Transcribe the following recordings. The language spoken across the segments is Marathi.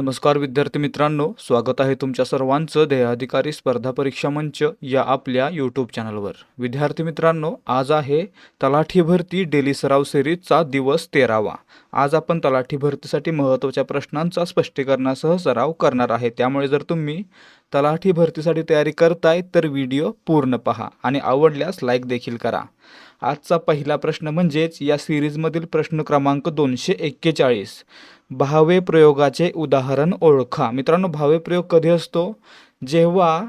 नमस्कार विद्यार्थी मित्रांनो स्वागत आहे तुमच्या सर्वांचं देहाधिकारी स्पर्धा परीक्षा मंच या आपल्या यूट्यूब चॅनलवर. विद्यार्थी मित्रांनो आज आहे तलाठी भरती डेली सराव सिरीजचा दिवस तेरावा. आज आपण तलाठी भरतीसाठी महत्त्वाच्या प्रश्नांचा स्पष्टीकरणासह सराव करणार आहे. त्यामुळे जर तुम्ही तलाठी भरतीसाठी तयारी करताय तर व्हिडिओ पूर्ण पहा आणि आवडल्यास लाईक देखील करा. आजचा पहिला प्रश्न म्हणजेच या सिरीजमधील प्रश्न क्रमांक दोनशे एक्केचाळीस. भावे प्रयोगाचे उदाहरण ओळखा. मित्रांनो भावे प्रयोग कधी असतो? जेव्हा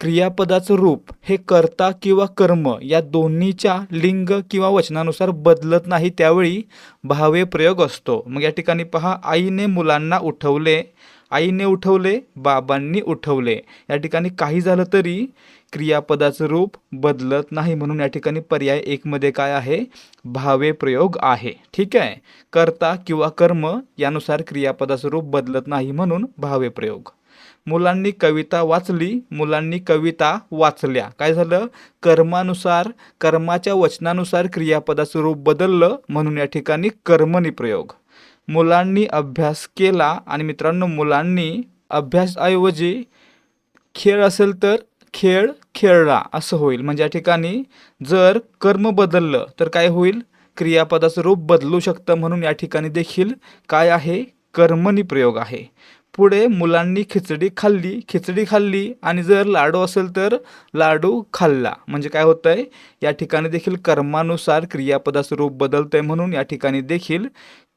क्रियापदाचं रूप हे कर्ता किंवा कर्म या दोन्हीच्या लिंग किंवा वचनानुसार बदलत नाही त्यावेळी भावे प्रयोग असतो. मग या ठिकाणी पहा आईने मुलांना उठवले आईने उठवले बाबांनी उठवले. या ठिकाणी काही झालं तरी क्रियापदाचं रूप बदलत नाही म्हणून या ठिकाणी पर्याय एकमध्ये काय आहे? भावे प्रयोग आहे. ठीक आहे? कर्ता किंवा कर्म यानुसार क्रियापदाचं रूप बदलत नाही म्हणून भावे प्रयोग. मुलांनी कविता वाचली मुलांनी कविता वाचल्या. काय झालं? कर्मानुसार कर्माच्या वचनानुसार क्रियापदाचं रूप बदललं म्हणून या ठिकाणी कर्मणी प्रयोग. मुलांनी अभ्यास केला आणि मित्रांनो मुलांनी अभ्यासऐवजी खेळ असेल तर खेळ खेळला असं होईल. म्हणजे या ठिकाणी जर कर्म बदललं तर काय होईल? क्रियापदाचं रूप बदलू शकतं म्हणून या ठिकाणी देखील काय आहे? कर्मणी प्रयोग आहे. पुढे मुलांनी खिचडी खाल्ली खिचडी खाल्ली आणि जर लाडू असेल तर लाडू खाल्ला. म्हणजे काय होतं आहे या ठिकाणी देखील कर्मानुसार क्रियापदाचं रूप बदलतं आहे म्हणून या ठिकाणी देखील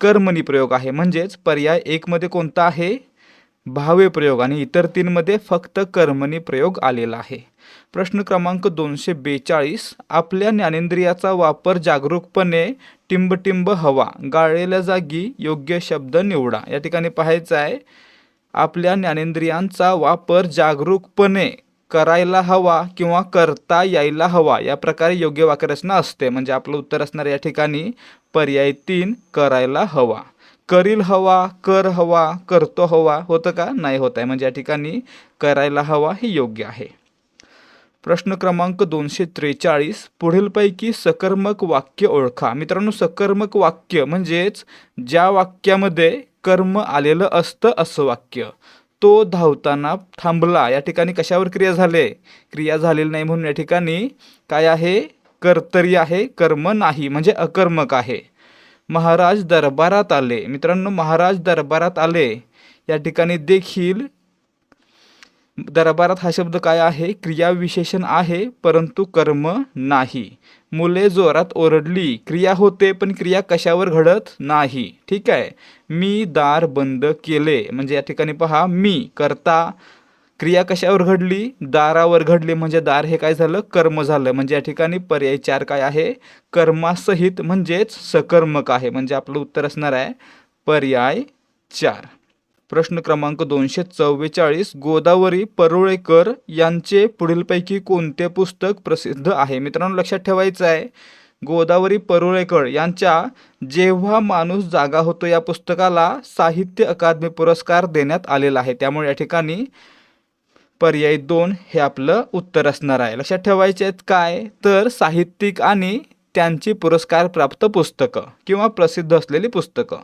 कर्मणी प्रयोग आहे. म्हणजेच पर्याय एकमध्ये कोणता आहे? भावे प्रयोग आणि इतर तीनमध्ये फक्त कर्मणी प्रयोग आलेला आहे. प्रश्न क्रमांक दोनशे बेचाळीस. आपल्या ज्ञानेंद्रियाचा वापर जागरूकपणे टिंबटिंब हवा गाळलेल्या जागी योग्य शब्द निवडा. या ठिकाणी पाहायचं आहे आपल्या ज्ञानेंद्रियांचा वापर जागरूकपणे करायला हवा किंवा करता यायला हवा. या प्रकारे योग्य वाक्यरचना असते. म्हणजे आपलं उत्तर असणार या ठिकाणी पर्याय तीन करायला हवा. करील हवा कर हवा करतो हवा होतं का? नाही होत आहे. म्हणजे या ठिकाणी करायला हवा हे योग्य आहे. प्रश्न क्रमांक दोनशे त्रेचाळीस पुढीलपैकी सकर्मक वाक्य ओळखा. मित्रांनो सकर्मक वाक्य म्हणजेच ज्या वाक्यामध्ये कर्म आलेलं असतं असं वाक्य. तो धावताना थांबला. या ठिकाणी कशावर क्रिया झाले? क्रिया झालेली नाही म्हणून या ठिकाणी काय आहे? कर्तरी आहे कर्म नाही म्हणजे अकर्मक आहे. महाराज दरबारात आले. मित्रांनो महाराज दरबारात आले. या ठिकाणी देखील दरबारात हा शब्द काय आहे? क्रियाविशेषण आहे परंतु कर्म नाही. मुले जोरात ओरडली क्रिया होते पण क्रिया कशावर घडत नाही? ठीक आहे. मी दार बंद केले. म्हणजे या ठिकाणी पहा मी करता क्रिया कशावर घडली? दारावर घडली. म्हणजे दार हे काय झालं? कर्म झालं. म्हणजे या ठिकाणी पर्याय चार काय आहे? कर्मासहित म्हणजेच सकर्मक आहे. म्हणजे आपलं उत्तर असणार आहे पर्याय चार. प्रश्न क्रमांक दोनशे चव्वेचाळीस गोदावरी परुळेकर यांचे पुढीलपैकी कोणते पुस्तक प्रसिद्ध आहे? मित्रांनो लक्षात ठेवायचं आहे गोदावरी परुळेकर यांच्या जेव्हा माणूस जागा होतो या पुस्तकाला साहित्य अकादमी पुरस्कार देण्यात आलेला आहे. त्यामुळे या ठिकाणी पर्याय दोन हे आपलं उत्तर असणार आहे. लक्षात ठेवायचे आहेत काय? तर साहित्यिक आणि त्यांची पुरस्कार प्राप्त पुस्तकं किंवा प्रसिद्ध असलेली पुस्तकं.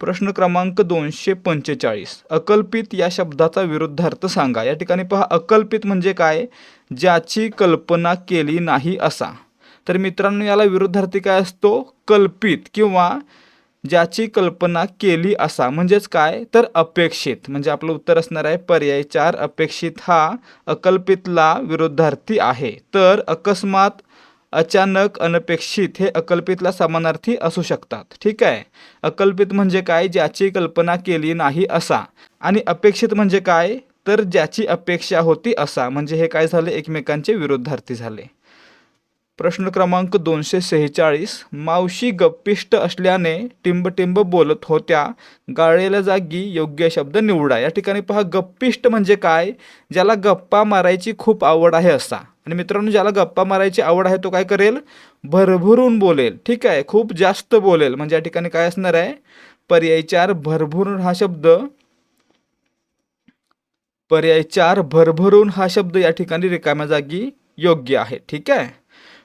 प्रश्न क्रमांक दोनशे पंचेचाळीस. अकल्पित या शब्दाचा विरुद्धार्थ सांगा. या ठिकाणी पहा अकल्पित म्हणजे काय? ज्याची कल्पना केली नाही असा. तर मित्रांनो याला विरुद्धार्थी काय असतो? कल्पित किंवा ज्याची कल्पना केली असा. म्हणजेच काय? तर अपेक्षित. म्हणजे आपलं उत्तर असणार आहे पर्याय चार. अपेक्षित हा अकल्पितला विरुद्धार्थी आहे. तर अकस्मात अचानक अनपेक्षित हे अकल्पितला समानार्थी असू शकतात. ठीक आहे? अकल्पित म्हणजे काय? ज्याची कल्पना केली नाही असा. आणि अपेक्षित म्हणजे काय? तर ज्याची अपेक्षा होती असा. म्हणजे हे काय झाले? एकमेकांचे विरुद्धार्थी झाले. प्रश्न क्रमांक दोनशे सेहेचाळीस. मावशी गप्पिष्ट असल्याने टिंबटिंब बोलत होत्या. गाळलेल्या जागी योग्य शब्द निवडा. या ठिकाणी पहा गप्पिष्ट म्हणजे काय? ज्याला गप्पा मारायची खूप आवड आहे असा. आणि मित्रांनो ज्याला गप्पा मारायची आवड आहे तो काय करेल? भरभरून बोलेल. ठीक आहे खूप जास्त बोलेल. म्हणजे या ठिकाणी काय असणार आहे? पर्याय चार भरभरून हा शब्द. पर्याय चार भरभरून हा शब्द या ठिकाणी रिकाम्या जागी योग्य आहे. ठीक आहे?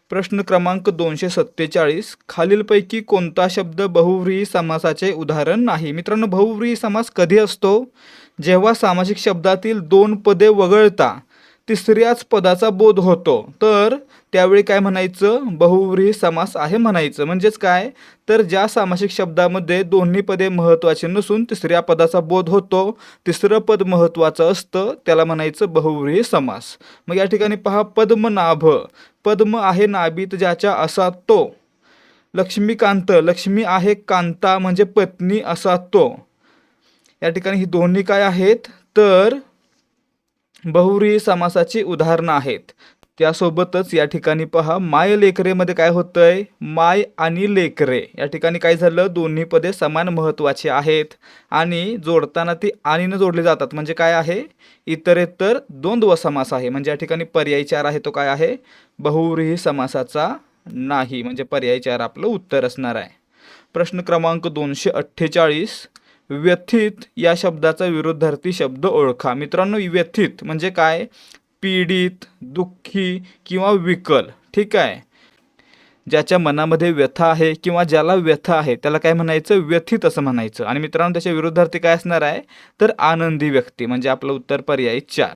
प्रश्न क्रमांक दोनशे सत्तेचाळीस. खालीलपैकी कोणता शब्द बहुव्रीही समासाचे उदाहरण नाही? मित्रांनो बहुव्रीही समास कधी असतो? जेव्हा सामासिक शब्दातील दोन पदे वगळता तिसऱ्याच पदाचा बोध होतो. तर त्यावेळी काय म्हणायचं? बहुव्रीही समास आहे म्हणायचं. म्हणजेच काय? तर ज्या सामासिक शब्दामध्ये दोन्ही पदे महत्त्वाचे नसून तिसऱ्या पदाचा बोध होतो तिसरं पद महत्त्वाचं असतं त्याला म्हणायचं बहुव्रीही समास. मग या ठिकाणी पहा पद्मनाभ पद्म आहे नाभित ज्याच्या असा तो. लक्ष्मीकांत. लक्ष्मी आहे कांता म्हणजे पत्नी असा तो. या ठिकाणी ही दोन्ही काय आहेत? तर बहुव्रीही समासाची उदाहरणं आहेत. त्यासोबतच या ठिकाणी पहा माय लेकरेमध्ये काय होतं आहे माय आणि लेकरे. या ठिकाणी काय झालं? दोन्ही पदे समान महत्त्वाची आहेत. आणि जोडताना ती आणीनं जोडली जातात. म्हणजे काय आहे? इतरेतर द्वंद्व समास आहे. म्हणजे या ठिकाणी पर्यायी चार आहे तो काय आहे? बहुव्रीही समासाचा नाही. म्हणजे पर्यायी चार आपलं उत्तर असणार आहे. प्रश्न क्रमांक दोनशे अठ्ठेचाळीस. व्यथित या शब्दाचा विरुद्धार्थी शब्द ओळखा. मित्रांनो व्यथित म्हणजे काय? पीडित दुःखी किंवा विकल. ठीक आहे? ज्याच्या मनामध्ये व्यथा आहे किंवा ज्याला व्यथा आहे त्याला काय म्हणायचं? व्यथित असं म्हणायचं. आणि मित्रांनो त्याच्या विरुद्धार्थी काय असणार आहे? तर आनंदी व्यक्ती. म्हणजे आपलं उत्तर पर्यायी चार.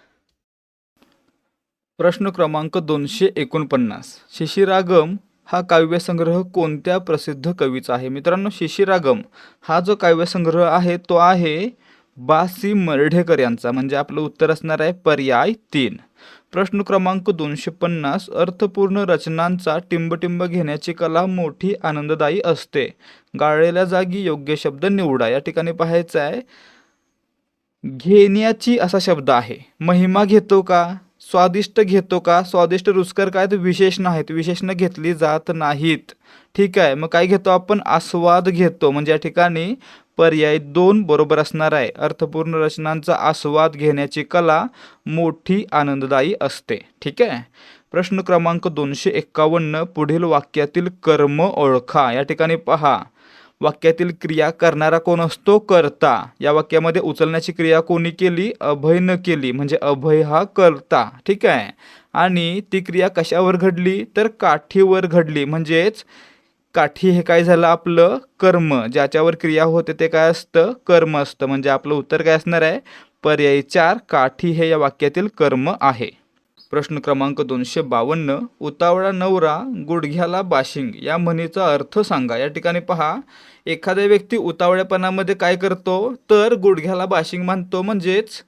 प्रश्न क्रमांक दोनशे एकोणपन्नास. शिशिरागम हा काव्यसंग्रह कोणत्या प्रसिद्ध कवीचा आहे? मित्रांनो शिशिरागम हा जो काव्यसंग्रह आहे तो आहे बासी मर्ढेकर यांचा. म्हणजे आपलं उत्तर असणार आहे पर्याय तीन. प्रश्न क्रमांक दोनशे पन्नास अर्थपूर्ण रचनांचा टिंबटिंब घेण्याची कला मोठी आनंददायी असते. गाळलेल्या जागी योग्य शब्द निवडा. या ठिकाणी पाहायचं आहे घेण्याची असा शब्द आहे. महिमा घेतो का? स्वादिष्ट घेतो का? स्वादिष्ट रुचकर काय? तर विशेषण आहेत विशेषणं घेतली जात नाहीत. ठीक आहे. मग काय घेतो आपण? आस्वाद घेतो. म्हणजे या ठिकाणी पर्याय दोन बरोबर असणार आहे. अर्थपूर्ण रचनांचा आस्वाद घेण्याची कला मोठी आनंददायी असते. ठीक आहे? प्रश्न क्रमांक दोनशे एक्कावन्न पुढील वाक्यातील कर्म ओळखा. या ठिकाणी पहा. वाक्यातील क्रिया करणारा कोण असतो? कर्ता. या वाक्यामध्ये उचलण्याची क्रिया कोणी केली? अभयनं केली. म्हणजे अभय हा करता. ठीक आहे? आणि ती क्रिया कशावर घडली? तर काठीवर घडली. म्हणजेच काठी हे काय झालं? आपलं कर्म. ज्याच्यावर क्रिया होते ते काय असतं? कर्म असतं. म्हणजे आपलं उत्तर काय असणार आहे? पर्यायी चार. काठी हे या वाक्यातील कर्म आहे. प्रश्न क्रमांक दोनशे बावन्न उतावळा नवरा गुडघ्याला बाशिंग. या म्हणीचा अर्थ सांगा. या ठिकाणी पहा एखाद्या व्यक्ती उतावळेपणामध्ये काय करतो? तर गुडघ्याला बाशिंग मानतो म्हणजेच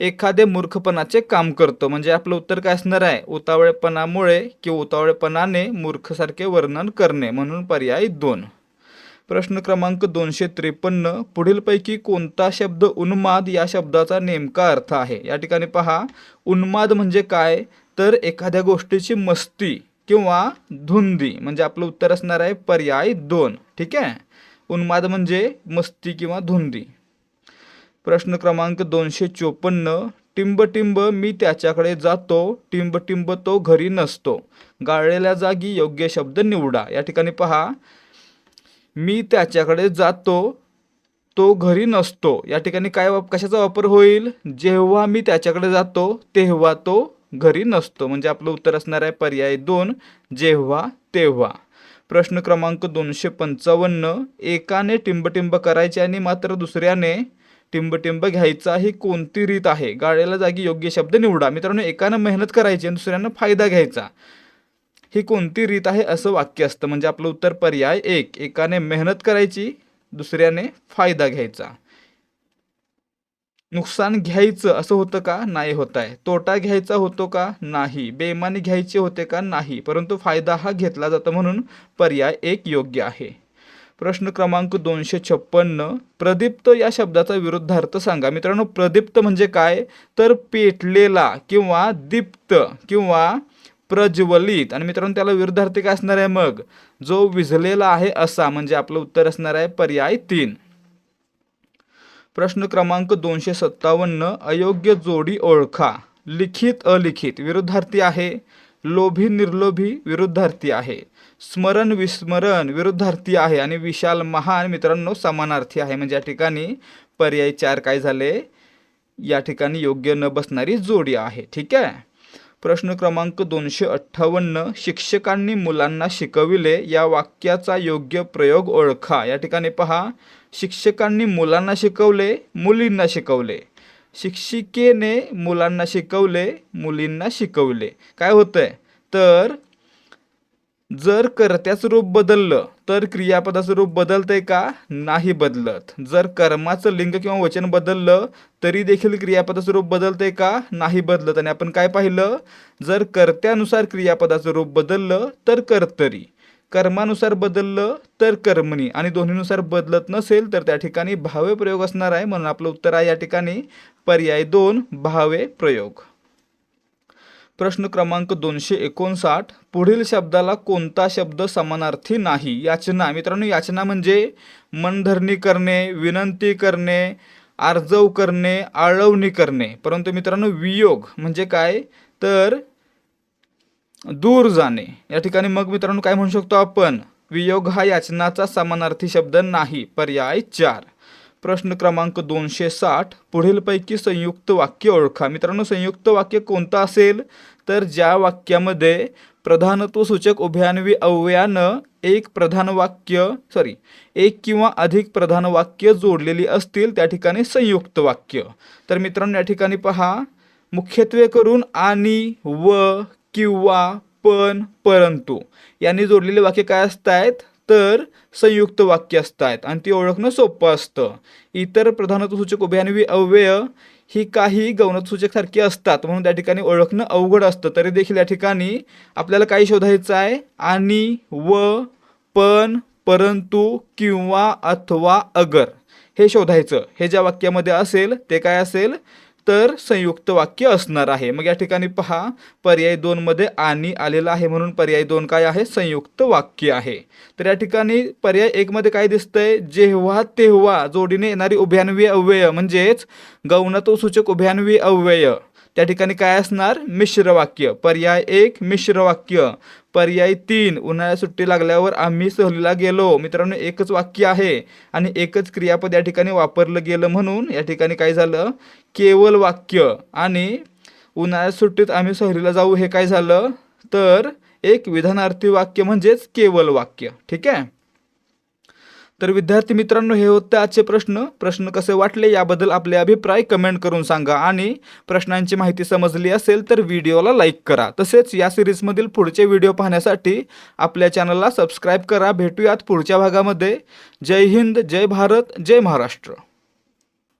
एखादे मूर्खपणाचे काम करतो. म्हणजे आपलं उत्तर काय असणार आहे? उतावळेपणामुळे किंवा उतावळेपणाने मूर्खसारखे वर्णन करणे. म्हणून पर्याय दोन. प्रश्न क्रमांक दोनशे त्रेपन्न पुढीलपैकी कोणता शब्द उन्माद या शब्दाचा नेमका अर्थ आहे? या ठिकाणी पहा उन्माद म्हणजे काय? तर एखाद्या गोष्टीची मस्ती किंवा धुंदी म्हणजे आपलं उत्तर असणार आहे पर्याय दोन. ठीक आहे? उन्माद म्हणजे मस्ती किंवा धुंदी. प्रश्न क्रमांक दोनशे चोपन्न टिंब टिंब मी त्याच्याकडे जातो टिंब टिंब तो घरी नसतो. गाळलेल्या जागी योग्य शब्द निवडा. या ठिकाणी पहा मी त्याच्याकडे जातो तो घरी नसतो. या ठिकाणी काय वाप कशाचा वापर होईल? जेव्हा मी त्याच्याकडे जातो तेव्हा तो घरी नसतो. म्हणजे आपलं उत्तर असणार आहे पर्याय दोन जेव्हा तेव्हा. प्रश्न क्रमांक दोनशे पंचावन्न एकाने टिंबटिंब करायचे आणि मात्र दुसऱ्याने टिंबटिंब घ्यायचा ही कोणती रीत आहे? गाड्याला जागी योग्य शब्द निवडा. मित्रांनो एकानं मेहनत करायची आणि दुसऱ्यानं फायदा घ्यायचा. ही कोणती रीत आहे असं वाक्य असतं. म्हणजे आपलं उत्तर पर्याय एक. एकाने मेहनत करायची दुसऱ्याने फायदा घ्यायचा. नुकसान घ्यायचं असं होतं का? नाही होत आहे. तोटा घ्यायचा होतो का? नाही. बेमानी घ्यायचे होते का? नाही. परंतु फायदा हा घेतला जातो म्हणून पर्याय एक योग्य आहे. प्रश्न क्रमांक दोनशे छप्पन्न. प्रदीप्त या शब्दाचा विरुद्धार्थ सांगा. मित्रांनो प्रदीप्त म्हणजे काय? तर पेटलेला किंवा दीप्त किंवा प्रज्वलित. आणि मित्रांनो त्याला विरुद्धार्थी काय असणार आहे मग? जो विझलेला आहे असा म्हणजे आपलं उत्तर असणार आहे पर्याय तीन. प्रश्न क्रमांक दोनशे सत्तावन्न अयोग्य जोडी ओळखा. लिखित अलिखित. विरुद्धार्थी आहे. लोभी निर्लोभी विरुद्धार्थी आहे. स्मरण विस्मरण विरुद्धार्थी आहे. आणि विशाल महान मित्रांनो समानार्थी आहे. म्हणजे या ठिकाणी पर्याय चार काय झाले? या ठिकाणी योग्य न बसणारी जोडी आहे. ठीक आहे? प्रश्न क्रमांक दोनशे अठ्ठावन्न. शिक्षकांनी मुलांना शिकविले या वाक्याचा योग्य प्रयोग ओळखा. या ठिकाणी पहा. शिक्षकांनी मुलांना शिकवले मुलींना शिकवले. शिक्षिकेने मुलांना शिकवले मुलींना शिकवले. काय होतंय? तर जर कर्त्याचं रूप बदललं तर क्रियापदाचं रूप का? नाही बदलत. जर कर्माचं लिंग किंवा वचन बदललं तरी देखील क्रियापदाचं रूप का? नाही बदलत. आणि आपण काय पाहिलं? जर कर्त्यानुसार क्रियापदाचं रूप बदललं तर कर्तरी. कर्मानुसार बदललं तर कर्मणी. आणि दोन्हीनुसार बदलत नसेल तर त्या ठिकाणी भावे प्रयोग असणार आहे. म्हणून आपलं उत्तर आहे या ठिकाणी पर्याय दोन भावे प्रयोग. प्रश्न क्रमांक दोनशे एकोणसाठ. पुढील शब्दाला कोणता शब्द समानार्थी नाही? याचना मित्रांनो याचना म्हणजे मनधरणी करणे विनंती करणे आर्जव करणे आळवणी करणे. परंतु मित्रांनो वियोग म्हणजे काय? तर दूर जाणे. या ठिकाणी मग मित्रांनो काय म्हणू शकतो आपण? वियोग हा याचनाचा समानार्थी शब्द नाही. पर्याय चार. प्रश्न क्रमांक दोनशे साठ. पुढीलपैकी संयुक्त वाक्य ओळखा. मित्रांनो संयुक्त वाक्य कोणतं असेल? तर ज्या वाक्यामध्ये प्रधानत्व सूचक उभ्यान्वी अव्ययानं एक प्रधान वाक्य सॉरी एक किंवा अधिक प्रधान वाक्य जोडलेली असतील त्या ठिकाणी संयुक्त वाक्य. तर मित्रांनो या ठिकाणी पहा. मुख्यत्वे करून आणि व किंवा पण परंतु. यांनी जोडलेले वाक्य काय असत आहेत तर संयुक्त वाक्य असतात आणि ती ओळखणं सोपं असतं. इतर प्रधानत्वसूचक उभयान्वी अव्यय ही काही गौणत्वसूचक सारखी असतात. म्हणून त्या ठिकाणी ओळखणं अवघड असतं. तरी देखील या ठिकाणी आपल्याला काय शोधायचं आहे? आणि व पण परंतु किंवा अथवा अगर. हे शोधायचं. हे ज्या वाक्यामध्ये असेल ते काय असेल? तर संयुक्त वाक्य असणार आहे. मग या ठिकाणी पहा पर्याय दोनमध्ये आणि आलेला आहे म्हणून पर्याय दोन काय आहे? संयुक्त वाक्य आहे. तर या ठिकाणी पर्याय एकमध्ये काय दिसतंय? जेव्हा तेव्हा जोडीने येणारी उभ्यानवी अव्यय म्हणजेच गौणत्व सूचक उभ्यान्वी अव्यय. त्या ठिकाणी काय असणार? मिश्र वाक्य. पर्याय एक मिश्र वाक्य. पर्याय तीन उन्हाळ्यात सुट्टी लागल्यावर आम्ही सहलीला गेलो. मित्रांनो एकच वाक्य आहे आणि एकच क्रियापद या ठिकाणी वापरलं गेलं म्हणून या ठिकाणी काय झालं? केवळ वाक्य. आणि उन्हाळ्यात सुट्टीत आम्ही सहलीला जाऊ हे काय झालं? तर एक विधानार्थी वाक्य म्हणजेच केवळ वाक्य. ठीक आहे? तर विद्यार्थी मित्रांनो हे होते आजचे प्रश्न. प्रश्न कसे वाटले याबद्दल आपले अभिप्राय कमेंट करून सांगा आणि प्रश्नांची माहिती समजली असेल तर व्हिडिओला लाईक करा. तसेच या सिरीजमधील पुढचे व्हिडिओ पाहण्यासाठी आपल्या चॅनलला सबस्क्राईब करा. भेटूयात पुढच्या भागामध्ये. जय हिंद जय भारत जय महाराष्ट्र.